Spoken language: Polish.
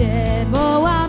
się, bo